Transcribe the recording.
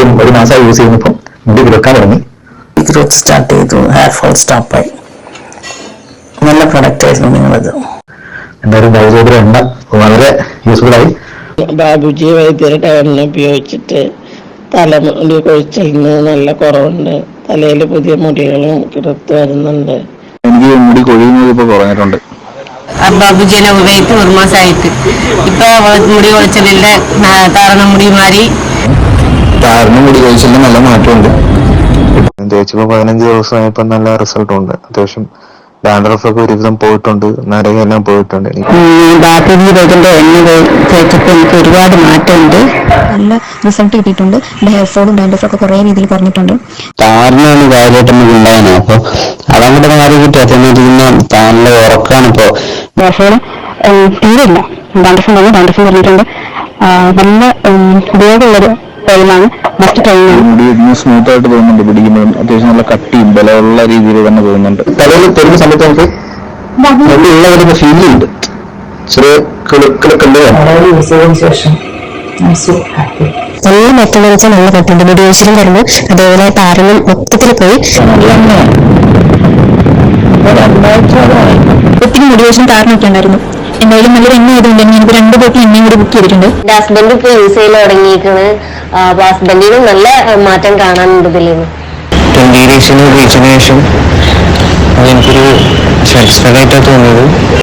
ഒരു ഒരു മാസമായി യൂസ് ചെയ്യുന്നപ്പം മുടി വിലക്കാൻ തുടങ്ങി. ഗ്രോത്ത് സ്റ്റാർട്ട് ചെയ്തു. ഹെയർ ഫോൾ സ്റ്റോപ്പായി നല്ല പ്രൊഡക്റ്റ് ആയിരുന്നു നിങ്ങളത്. എന്തായാലും ബയോജോതിര എണ്ണ വളരെ യൂസ്ഫുൾ ആയി. ബാബുജി വൈദ്യരുടെ എണ്ണ ഉപയോഗിച്ചിട്ട് തലമുടി കൊഴിച്ചലിന് നല്ല കുറവുണ്ട്. തലയിൽ പുതിയ മുടികളും കിടത്ത് വരുന്നുണ്ട്. എനിക്ക് മുടി കൊഴിയുന്നത് ഇപ്പൊ കുറഞ്ഞിട്ടുണ്ട്. ബാബുജിനെ ഉപയോഗിച്ച് ഒരു മാസമായിട്ട്. ഇപ്പൊ മുടി കൊളിച്ചലിന്റെ താരണ മുടി മാറി താരനും മുടി കൊഴിച്ചിലിന് നല്ല മാറ്റമുണ്ട്. തേച്ചപ്പോ പതിനഞ്ച് ദിവസമായപ്പോ നല്ല റിസൾട്ട് ഉണ്ട്. അത്യാവശ്യം ഡാൻഡ്രഫ് ഒക്കെ ഒരുവിധം പോയിട്ടുണ്ട്. നരകെല്ലാം പോയിട്ടുണ്ട്. എണ്ണ തേച്ചപ്പോ എനിക്ക് ഒരുപാട് മാറ്റമുണ്ട്. നല്ല റിസൾട്ട് കിട്ടിയിട്ടുണ്ട്. ഹെയർ ഫോളും ഡാൻഡ്രഫ് ഒക്കെ കുറേ രീതിയിൽ കുറഞ്ഞിട്ടുണ്ട്. താരനാണ് കാര്യമായിട്ട് നമുക്ക് ഉണ്ടായിരുന്നത്. അപ്പൊ അതങ്ങോട്ട് മാറി കിട്ടി. അതേമാതിരി പിന്നെ ഉറക്കാണ് ഇപ്പോ. ഹെയർ തീരില്ല ഡാൻഡ്രഫ് ഉണ്ടെങ്കിൽ ഡാൻഡ്രഫ് പറഞ്ഞിട്ടുണ്ട് ആ, നല്ല ഉപയോഗമുള്ളൊരു ടൈമാണ്. ബെസ്റ്റ് ടൈമാണ്. മുടി സ്മൂത്ത് ആയിട്ട് തോന്നുന്നുണ്ട് പിടിക്കുമ്പോഴും അത്യാവശ്യം നല്ല കട്ടിയും ബലമുള്ള രീതിയിൽ തന്നെ തോന്നുന്നുണ്ട് തലയിൽ തരുന്ന സമയത്ത് നമുക്ക് മുടി ഉള്ളവരുടെ ഫീൽ ചെയ്യുന്നുണ്ട് ചെറിയ കിളുക്കിളക്കുണ്ട് നല്ല വെച്ചാൽ നല്ല കട്ടുണ്ട് മുടി തരുന്നു അതേപോലെ താരനും മൊത്തത്തിൽ പോയി. ഒത്തിരി മുടി ഒഴിച്ചും താരനൊക്കെ ഉണ്ടായിരുന്നു. എന്തായാലും നല്ലൊരു എണ്ണ ആയതുകൊണ്ട് തന്നെ എനിക്ക് രണ്ട് ബോട്ടിൽ എണ്ണയും കൂടി ബുക്ക് ചെയ്തിട്ടുണ്ട്. എന്റെ ഹസ്ബൻഡ് ഇപ്പൊ യൂസ് ചെയ്ത് തുടങ്ങിയിരിക്കുന്നത് അപ്പൊ ഹസ്ബൻഡിനും നല്ല മാറ്റം കാണാനുണ്ട് ഇതിൽ ട്വന്റി ഡേയ്സിന് ഉപയോഗിച്ചതിന് ശേഷം അതെനിക്കൊരു സാറ്റിസ്ഫൈഡ് ആയിട്ടാണ് തോന്നിയത്.